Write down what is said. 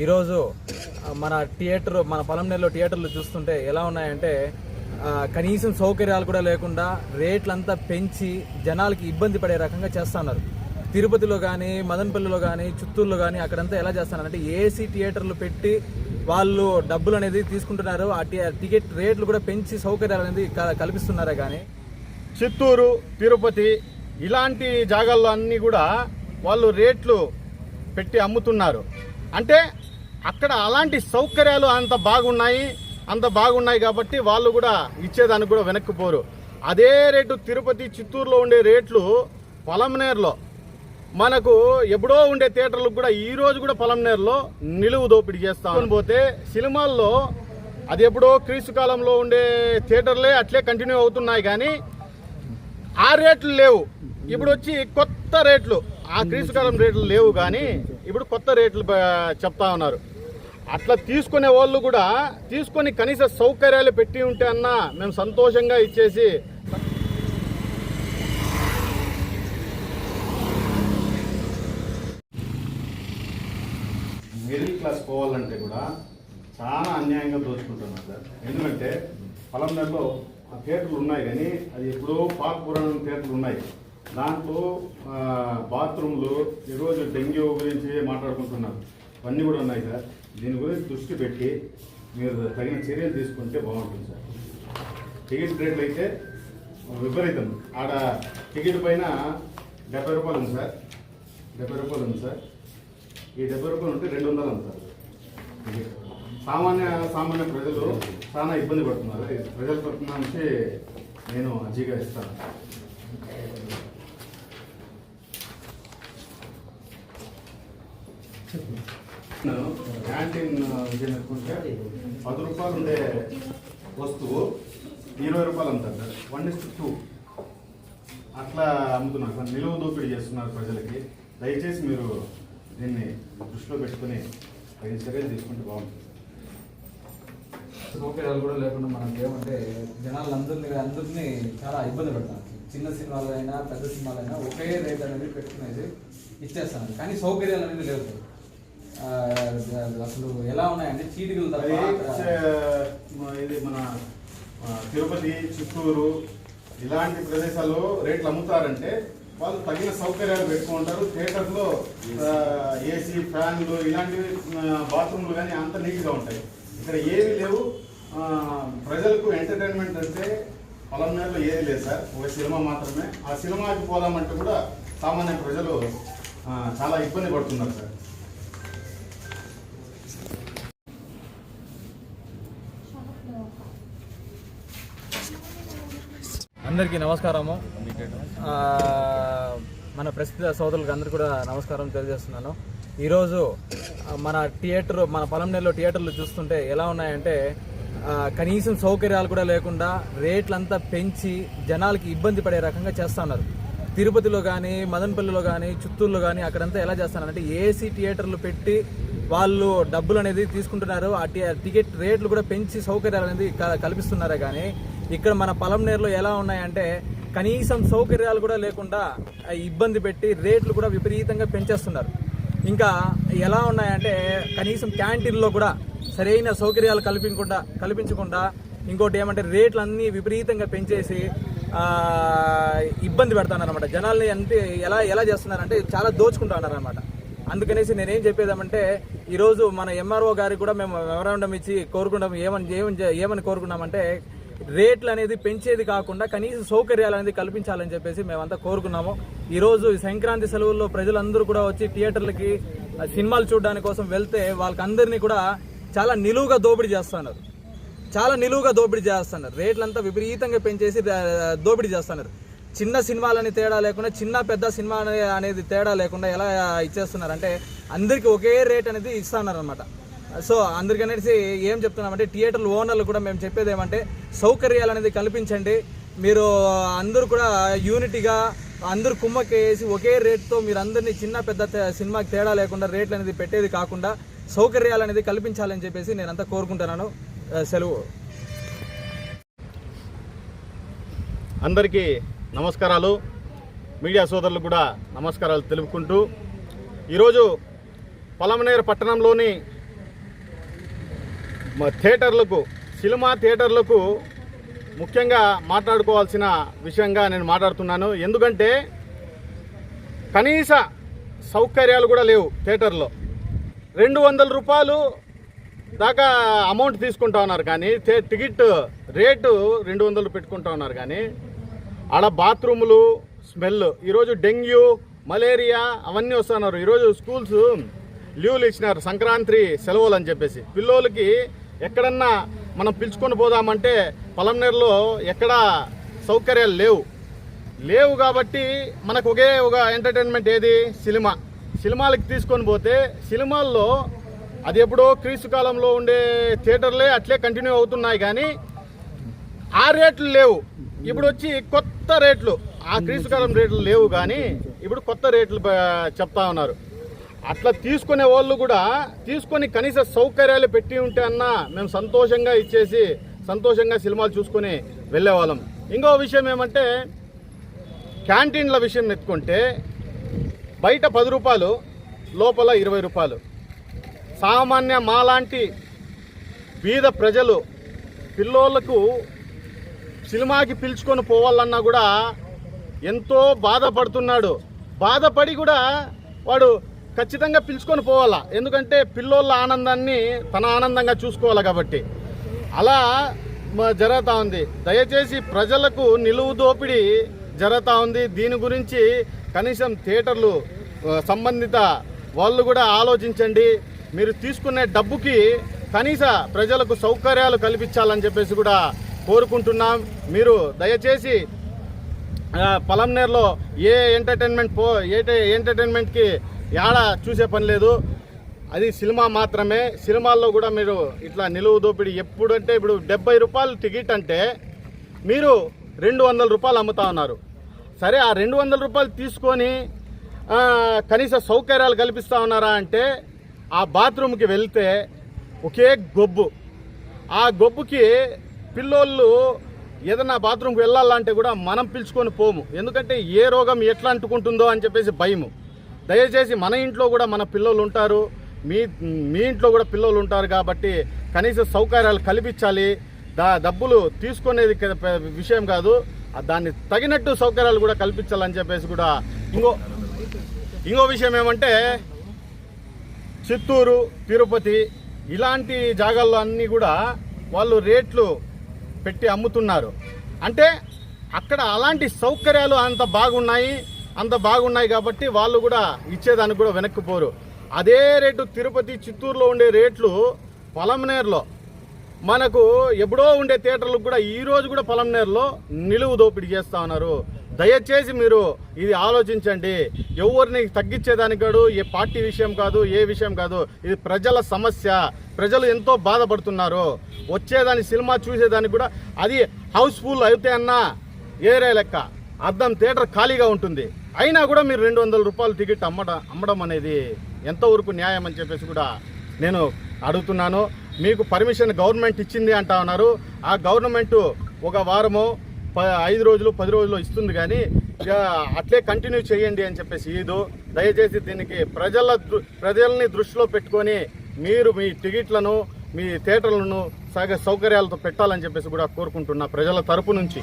ఈరోజు మన థియేటర్ మన పొలంనేరులో థియేటర్లు చూస్తుంటే ఎలా ఉన్నాయంటే కనీసం సౌకర్యాలు కూడా లేకుండా రేట్లంతా పెంచి జనాలకి ఇబ్బంది పడే రకంగా చేస్తున్నారు. తిరుపతిలో కానీ మదనపల్లిలో కానీ చిత్తూరులో కానీ అక్కడంతా ఎలా చేస్తున్నారంటే ఏసీ థియేటర్లు పెట్టి వాళ్ళు డబ్బులు అనేది తీసుకుంటున్నారు. ఆ టికెట్ రేట్లు కూడా పెంచి సౌకర్యాలు అనేది కల్పిస్తున్నారే కానీ చిత్తూరు తిరుపతి ఇలాంటి జాగాల్లో అన్నీ కూడా వాళ్ళు రేట్లు పెట్టి అమ్ముతున్నారు. అంటే అక్కడ అలాంటి సౌకర్యాలు అంత బాగున్నాయి అంత బాగున్నాయి కాబట్టి వాళ్ళు కూడా ఇచ్చేదానికి కూడా వెనక్కి పోరు. అదే రేటు తిరుపతి చిత్తూరులో ఉండే రేట్లు పొలంనేరులో మనకు ఎప్పుడో ఉండే థియేటర్లకు కూడా ఈ రోజు కూడా పొలంనేరులో నిలువు దోపిడీ చేస్తాం పోతే సినిమాల్లో అది ఎప్పుడో క్రీస్తు కాలంలో ఉండే థియేటర్లే అట్లే కంటిన్యూ అవుతున్నాయి కానీ ఆ రేట్లు లేవు. ఇప్పుడు వచ్చి కొత్త రేట్లు ఆ క్రీస్తుకాలం రేట్లు లేవు కానీ ఇప్పుడు కొత్త రేట్లు చెప్తా ఉన్నారు. అట్లా తీసుకునే వాళ్ళు కూడా తీసుకొని కనీస సౌకర్యాలు పెట్టి ఉంటే అన్న మేము సంతోషంగా ఇచ్చేసి మిడిల్ క్లాస్ పోవాలంటే కూడా చాలా అన్యాయంగా దోచుకుంటున్నారు సార్. ఎందుకంటే పొలంలో ఆ థియేటర్లు ఉన్నాయి కానీ అది ఎప్పుడో పాత పురాణం థియేటర్లు ఉన్నాయి. దాంట్లో బాత్రూమ్లు ఈరోజు డెంగ్యూ గురించి మాట్లాడుకుంటున్నారు. అవన్నీ కూడా ఉన్నాయి సార్. దీని గురించి దృష్టి పెట్టి మీరు తగిన చర్యలు తీసుకుంటే బాగుంటుంది సార్. టికెట్ రేట్లు అయితే విపరీతం. ఆడ టికెట్ పైన డెబ్బై రూపాయలు ఉంది సార్. డెబ్బై రూపాయలు ఉంది సార్. ఈ డెబ్బై రూపాయలు ఉంటే రెండు వందలు ఉంది సార్ సామాన్య సామాన్య ప్రజలు చాలా ఇబ్బంది పడుతున్నారు. ప్రజల తరఫున నుంచి నేను అంగీకరిస్తాను ఇస్తాను. క్యాంటీన్ ఇది ఎత్తుకుంటే పది రూపాయలు ఉండే వస్తువు ఇరవై రూపాయలు అంటారు. సార్ వన్ ఇస్ టూ అట్లా అమ్ముతున్నారు. సార్ నిలువ దోపిడీ చేస్తున్నారు ప్రజలకి. దయచేసి మీరు దీన్ని దృష్టిలో పెట్టుకుని తగిన చర్యలు తీసుకుంటే బాగుంటుంది. సౌకర్యాలు కూడా లేకుండా మనం ఏమంటే జనాలందరినీ అందరినీ చాలా ఇబ్బంది పెడతాం చిన్న సినిమాలైనా పెద్ద సినిమాలైనా ఒకే రేట్ అనేది పెట్టుకునేది ఇచ్చేస్తాను కానీ సౌకర్యాలు అనేది లేవు. సార్. అసలు ఎలా ఉన్నాయంటే చీటికలు ఇది మన తిరుపతి చిత్తూరు ఇలాంటి ప్రదేశాల్లో రేట్లు అమ్ముతారంటే వాళ్ళు తగిన సౌకర్యాలు పెట్టుకుంటారు. థియేటర్లో ఏసీ ఫ్యాన్లు ఇలాంటివి బాత్రూమ్లు కానీ అంత నీట్గా ఉంటాయి. ఇక్కడ ఏమీ లేవు. ప్రజలకు ఎంటర్టైన్మెంట్ అంటే పొలంనేరులో ఏది లేదు సార్. ఒక సినిమా మాత్రమే. ఆ సినిమాకి పోదామంటే కూడా సామాన్య ప్రజలు చాలా ఇబ్బంది పడుతున్నారు సార్. అందరికీ నమస్కారము. మన ప్రస్తుత సోదరులకు అందరికీ కూడా నమస్కారం తెలియజేస్తున్నాను. ఈరోజు మన థియేటర్ మన పొలంనేరులో థియేటర్లు చూస్తుంటే ఎలా ఉన్నాయంటే కనీసం సౌకర్యాలు కూడా లేకుండా రేట్లంతా పెంచి జనాలకి ఇబ్బంది పడే రకంగా చేస్తున్నారు తిరుపతిలో కానీ మదనపల్లిలో కానీ చిత్తూరులో కానీ అక్కడంతా ఎలా చేస్తున్నారంటే ఏసీ థియేటర్లు పెట్టి వాళ్ళు డబ్బులు అనేది తీసుకుంటున్నారు. ఆ టికెట్ రేట్లు కూడా పెంచి సౌకర్యాలు అనేది కల్పిస్తున్నారు కల్పిస్తున్నారే కానీ ఇక్కడ మన పొలంనేరులో ఎలా ఉన్నాయంటే కనీసం సౌకర్యాలు కూడా లేకుండా ఇబ్బంది పెట్టి రేట్లు కూడా విపరీతంగా పెంచేస్తున్నారు. ఇంకా ఎలా ఉన్నాయంటే కనీసం క్యాంటీన్లో కూడా సరైన సౌకర్యాలు కల్పించకుండా కల్పించకుండా ఇంకోటి ఏమంటే రేట్లు అన్నీ విపరీతంగా పెంచేసి ఇబ్బంది పెడతానన్నమాట. జనాల్ని అంటే ఎలా ఎలా చేస్తున్నారంటే చాలా దోచుకుంటా అనమాట అందుకనేసి నేనేం చెప్పేదామంటే ఈరోజు మన ఎంఆర్ఓ గారికి కూడా మేము మెమరాండం ఇచ్చి కోరుకుంటాం ఏమని ఏమని ఏమని కోరుకున్నామంటే రేట్లు అనేది పెంచేది కాకుండా కనీస సౌకర్యాలు అనేది కల్పించాలని చెప్పేసి మేమంతా కోరుకున్నాము. ఈరోజు ఈ సంక్రాంతి సెలవుల్లో ప్రజలందరూ కూడా వచ్చి థియేటర్లకి సినిమాలు చూడడానికి కోసం వెళ్తే వాళ్ళకందరినీ కూడా చాలా నిలువుగా దోపిడీ చేస్తున్నారు. చాలా నిలువుగా దోపిడీ చేస్తున్నారు. రేట్లంతా విపరీతంగా పెంచేసి దోపిడీ చేస్తున్నారు. చిన్న సినిమాలని తేడా లేకుండా చిన్న పెద్ద సినిమా అనేది తేడా లేకుండా ఎలా ఇచ్చేస్తున్నారు? అంటే అందరికీ ఒకే రేట్ అనేది ఇస్తున్నారు అనమాట సో అందరికనేసి ఏం చెప్తున్నామంటే థియేటర్లు ఓనర్లు కూడా మేము చెప్పేది ఏమంటే సౌకర్యాలు అనేది కల్పించండి. మీరు అందరూ కూడా యూనిటీగా అందరూ కుమ్మకేసి ఒకే రేట్తో మీరు అందరినీ చిన్న పెద్ద సినిమాకి తేడా లేకుండా రేట్లు అనేది పెట్టేది కాకుండా సౌకర్యాలు అనేది కల్పించాలని చెప్పేసి నేనంతా కోరుకుంటున్నాను. సెలవు. అందరికీ నమస్కారాలు. మీడియా సోదరులకు కూడా నమస్కారాలు తెలుపుకుంటూ ఈరోజు పలమనేరు పట్టణంలోని థియేటర్లకు సినిమా థియేటర్లకు ముఖ్యంగా మాట్లాడుకోవాల్సిన విషయంగా నేను మాట్లాడుతున్నాను. ఎందుకంటే కనీస సౌకర్యాలు కూడా లేవు థియేటర్లో. రెండు వందల రూపాయలు దాకా అమౌంట్ తీసుకుంటా ఉన్నారు కానీ టికెట్ రేటు రెండు వందలు పెట్టుకుంటా ఉన్నారు కానీ ఆడ బాత్రూములు స్మెల్. ఈరోజు డెంగ్యూ మలేరియా అవన్నీ వస్తున్నారు. ఈరోజు స్కూల్స్ లీవ్లు ఇచ్చినారు సంక్రాంతి సెలవులు అని చెప్పేసి. పిల్లోలకి ఎక్కడన్నా మనం పిలుచుకొని పోదామంటే పొలంనేరులో ఎక్కడా సౌకర్యాలు లేవు. లేవు కాబట్టి మనకు ఒకే ఒక ఎంటర్టైన్మెంట్ ఏది? సినిమా. సినిమాలకి తీసుకొని పోతే సినిమాల్లో అది ఎప్పుడో క్రీస్తు కాలంలో ఉండే థియేటర్లే అట్లే కంటిన్యూ అవుతున్నాయి కానీ ఆ రేట్లు లేవు. ఇప్పుడు వచ్చి కొత్త రేట్లు. ఆ క్రీస్తు కాలం రేట్లు లేవు కానీ ఇప్పుడు కొత్త రేట్లు చెప్తా ఉన్నారు. అట్లా తీసుకునే వాళ్ళు కూడా తీసుకొని కనీస సౌకర్యాలు పెట్టి ఉంటే అన్నా మేము సంతోషంగా ఇచ్చేసి సంతోషంగా సినిమాలు చూసుకొని వెళ్ళేవాళ్ళం. ఇంకో విషయం ఏమంటే క్యాంటీన్ల విషయం ఎత్తుకుంటే బయట పది రూపాయలు లోపల ఇరవై రూపాయలు. సామాన్య మాలాంటి బీద ప్రజలు పిల్లోళ్ళకు సినిమాకి పిలుచుకొని పోవాలన్నా కూడా ఎంతో బాధపడుతున్నాడు. బాధపడి కూడా వాడు ఖచ్చితంగా పిలుచుకొని పోవాలా. ఎందుకంటే పిల్లోళ్ళ ఆనందాన్ని తన ఆనందంగా చూసుకోవాలి కాబట్టి. అలా జరుగుతూ ఉంది. దయచేసి ప్రజలకు నిలువు దోపిడీ జరుగుతూ ఉంది. దీని గురించి కనీసం థియేటర్లు సంబంధిత వాళ్ళు కూడా ఆలోచించండి. మీరు తీసుకునే డబ్బుకి కనీస ప్రజలకు సౌకర్యాలు కల్పించాలని చెప్పేసి కూడా కోరుకుంటున్నాం. మీరు దయచేసి ఆ, పలంనేరులో ఏ ఎంటర్టైన్మెంట్ పో ఏ ఎంటర్టైన్మెంట్కి యాడ చూసే పని లేదు. అది సినిమా మాత్రమే. సినిమాల్లో కూడా మీరు ఇట్లా నిలువు దోపిడీ ఎప్పుడంటే ఇప్పుడు డెబ్బై రూపాయలు టికెట్ అంటే మీరు రెండు వందల రూపాయలు అమ్ముతా ఉన్నారు. సరే ఆ రెండు వందల రూపాయలు తీసుకొని కనీస సౌకర్యాలు కల్పిస్తా ఉన్నారా అంటే ఆ బాత్రూమ్కి వెళ్తే ఒకే గొబ్బు. ఆ గొబ్బుకి పిల్లోళ్ళు ఏదన్నా బాత్రూమ్కి వెళ్ళాలంటే కూడా మనం పిలుచుకొని పోము. ఎందుకంటే ఏ రోగం ఎట్లా అంటుకుంటుందో అని చెప్పేసి భయము. దయచేసి మన ఇంట్లో కూడా మన పిల్లలు ఉంటారు. మీ మీ ఇంట్లో కూడా పిల్లలు ఉంటారు కాబట్టి కనీస సౌకర్యాలు కల్పించాలి. దా డబ్బులు తీసుకునేది విషయం కాదు. దాన్ని తగినట్టు సౌకర్యాలు కూడా కల్పించాలని చెప్పేసి కూడా ఇంకో ఇంకో విషయం ఏమంటే చిత్తూరు తిరుపతి ఇలాంటి జాగాల్లో అన్నీ కూడా వాళ్ళు రేట్లు పెట్టి అమ్ముతున్నారు. అంటే అక్కడ అలాంటి సౌకర్యాలు అంత బాగున్నాయి అంత బాగున్నాయి కాబట్టి వాళ్ళు కూడా ఇచ్చేదానికి కూడా వెనక్కిపోరు అదే రేటు తిరుపతి చిత్తూరులో ఉండే రేట్లు పొలంనేరులో మనకు ఎప్పుడో ఉండే థియేటర్లకు కూడా ఈరోజు కూడా పొలంనేరులో నిలువు దోపిడీ చేస్తా ఉన్నారు. దయచేసి మీరు ఇది ఆలోచించండి. ఎవరిని తగ్గించేదానికి కాదు ఏ పార్టీ విషయం కాదు ఏ విషయం కాదు ఇది ప్రజల సమస్య. ప్రజలు ఎంతో బాధపడుతున్నారు. వచ్చేదాని సినిమా చూసేదానికి కూడా అది హౌస్ఫుల్ అయితే అన్నా ఏరే లెక్క. అద్దం థియేటర్ ఖాళీగా ఉంటుంది. అయినా కూడా మీరు రెండు వందల రూపాయలు టికెట్ అమ్మడం అమ్మడం అనేది ఎంతవరకు న్యాయం అని చెప్పేసి కూడా నేను అడుగుతున్నాను. మీకు పర్మిషన్ గవర్నమెంట్ ఇచ్చింది అంటా ఉన్నారు. ఆ గవర్నమెంట్ ఒక వారము ఐదు రోజులు పది రోజులు ఇస్తుంది కానీ ఇక అట్లే కంటిన్యూ చేయండి అని చెప్పేసి ఈదు దయచేసి దీనికి ప్రజల దృ- ప్రజల్ని దృష్టిలో పెట్టుకొని మీరు మీ టికెట్లను మీ థియేటర్లను సగ సౌకర్యాలతో పెట్టాలని చెప్పేసి కూడా కోరుకుంటున్నా ప్రజల తరపు నుంచి.